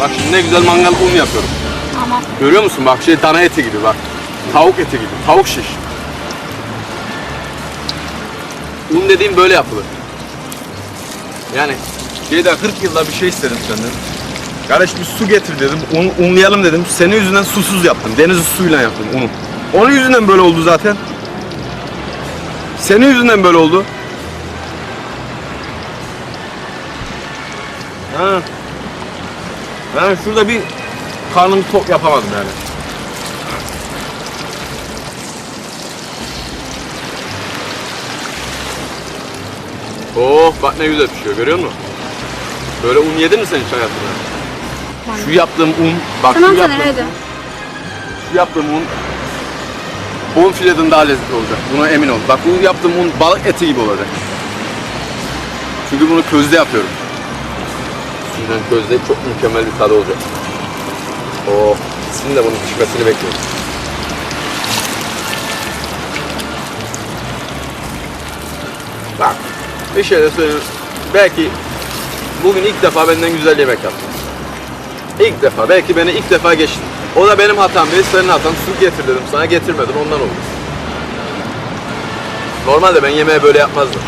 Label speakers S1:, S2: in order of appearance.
S1: Bak şimdi ne güzel mangal un yapıyorum.
S2: Tamam.
S1: Görüyor musun? Bak şey dana eti gibi bak. Tavuk eti gibi. Tavuk şiş. Un dediğim böyle yapılır. Yani şeyde 40 yılda bir şey istedim senden. Kardeş bir su getir dedim. Un, unlayalım dedim. Senin yüzünden susuz yaptım. Deniz suyuyla yaptım unu. Onun yüzünden böyle oldu zaten. Senin yüzünden böyle oldu. Ha. Ben şurada bir karnımı tok yapamadım yani. Oh bak ne güzel pişiyor görüyor musun? Böyle un yedin mi sen hiç hayatında? Şu yaptığım un, bak
S2: Tamam
S1: şu yaptığım,
S2: hadi.
S1: şu yaptığım un bonfileden daha lezzetli olacak. Buna emin ol. Bak bu yaptığım un balık eti gibi olacak. Çünkü bunu közde yapıyorum. Suyla közde çok mükemmel bir tadı olacak. Oh, ikisinin de bunun pişmesini bekliyorum. Bak, bir şey de söyleyeyim. Belki bugün ilk defa benden güzel yemek yaptın. İlk defa, belki beni ilk defa geçtin. O da benim hatam değil, senin hatan. Su getir dedim sana, getirmedin ondan oldu. Normalde ben yemeği böyle yapmazdım.